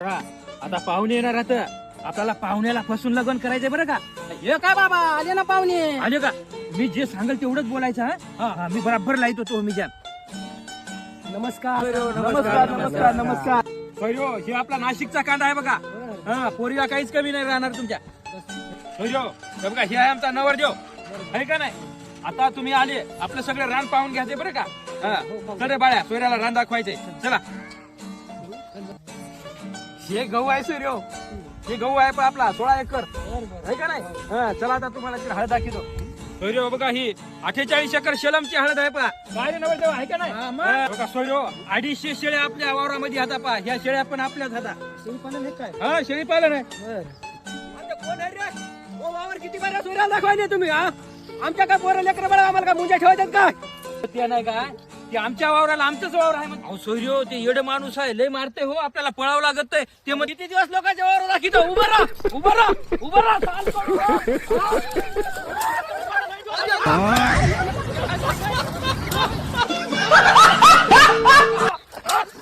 हा, आता पाहुणे येणार आता आपल्याला पाहुण्याला फसून लग्न करायचंय बरं का? हे काय बाबा आले ना पाहुणे? आले का? मी जे सांगेल तेवढंच बोलायचं हा? हा. हा, मी बराबर लाईत होतो मी जाम नमस्कार. नमस्कार नमस्कार. नमस्कार हे आपला नाशिकचा कांदा आहे बघा. हा पोरीला काहीच कमी नाही राहणार तुमच्या. हे बघा हे आहे आमचा नवरदेव. आहे का नाही? आता तुम्ही आले आपलं सगळं रान पाहून घ्यायचे बरं का? हा. चल रे बाळ्या सोयऱ्याला रान दाखवायचे चला. हे गहू आहे सोयरो हे गहू आहे पण आपला सोळा एकर. आहे का नाही? हा चला आता तुम्हाला ती हळद दाखवतो. सोयरो बघा ही अठ्ठेचाळीस एकर शेलमची हळद आहे पहा. आहे का नाही? हा, बघा सोयरो अडीचशे शेळ्या आपल्या वावरामध्ये आता पहा. ह्या शेळ्या पण आपल्याच हाता काय? हा शेळी पालन आहे कोण आहे रे? ओ वावर किती बऱ्या दाखवायचे तुम्ही हा? आमच्या काय पोरं लेकर बळा आम्हाला काय मुंजा ठेवायच्यात काय? ते नाही का ते आमच्या वावराला आमचंच वावर आहे मग अहो सोयरो ते येड माणूस आहे लय मारते हो आपल्याला पळावं लागत आहे. ते मग किती दिवस लोकांच्या वावराला दाखवतो उभं राहा उभं राहा उभं राहा चाल.